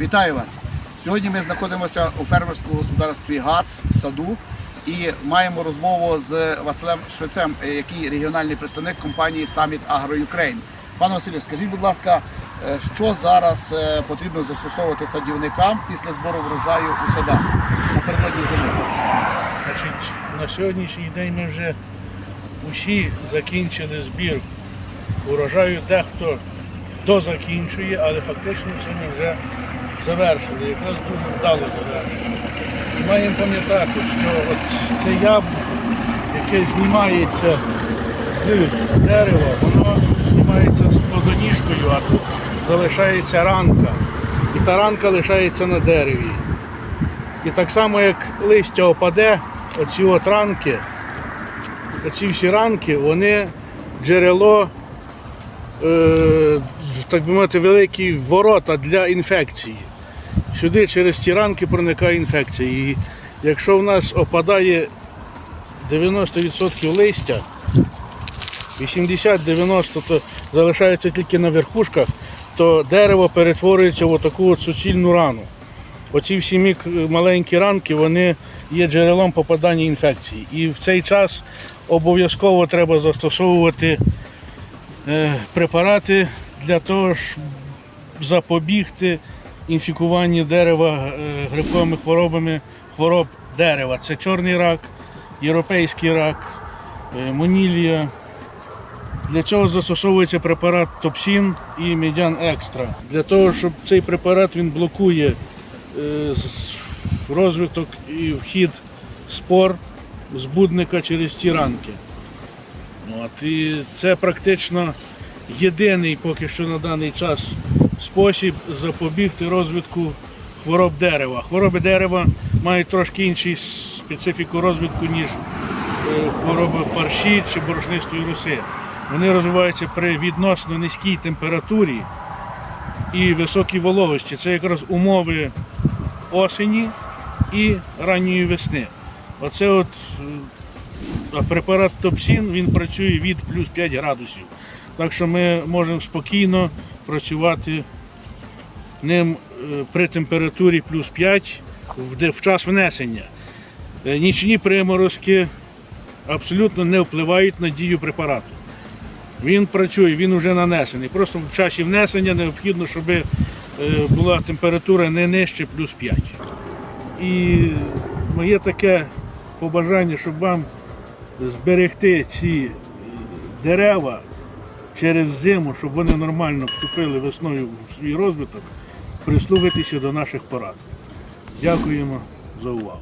Вітаю вас! Сьогодні ми знаходимося у фермерському господарстві ГАЦ в саду і маємо розмову з Василем Швецем, е, який регіональний представник компанії Summit Agro Ukraine. Пане Василю, скажіть, будь ласка, е, що зараз е, потрібно застосовувати садівникам після збору врожаю у садах напередодні зими? Значить, на сьогоднішній день ми вже усі закінчили збір урожаю. Дехто дозакінчує, але фактично це ми вже завершили. Якраз дуже вдало завершили. Маємо пам'ятати, що це яблуко, яке знімається з дерева, воно знімається з плодоніжкою, а тут залишається ранка. І та ранка лишається на дереві. І так само, як листя опаде, оці от ранки, оці всі ранки, вони джерело, е, так би мовити, великі ворота для інфекції. Сюди через ці ранки проникає інфекція. І якщо в нас опадає 90% листя, 80-90% то залишається тільки на верхушках, то дерево перетворюється в таку суцільну рану. Оці всі мік маленькі ранки вони є джерелом попадання інфекцій. І в цей час обов'язково треба застосовувати е, препарати для того, щоб запобігти інфікуванню дерева е, грибковими хворобами хвороб дерева. Це чорний рак, європейський рак, е, монілія. Для цього застосовується препарат Топсін і Медян Екстра. Для того, щоб цей препарат він блокує е, розвиток і вхід спор збудника через ці ранки. От, і це практично єдиний поки що на даний час спосіб запобігти розвитку хвороб дерева. Хвороби дерева мають трошки іншу специфіку розвитку, ніж е, хвороби парші чи борошнистої роси. Вони розвиваються при відносно низькій температурі і високій вологості. Це якраз умови осені і ранньої весни. Оце от е, препарат Топсін він працює від плюс 5 градусів. Так що ми можемо спокійно працювати ним е, при температурі плюс 5 в, час внесення. Е, Нічні приморозки абсолютно не впливають на дію препарату. Він працює, він вже нанесений. Просто в часі внесення необхідно, щоб е, була температура не нижче плюс 5. І моє таке побажання, щоб вам зберегти ці дерева через зиму, щоб вони нормально вступили весною в свій розвиток, прислухайтеся до наших порад. Дякуємо за увагу.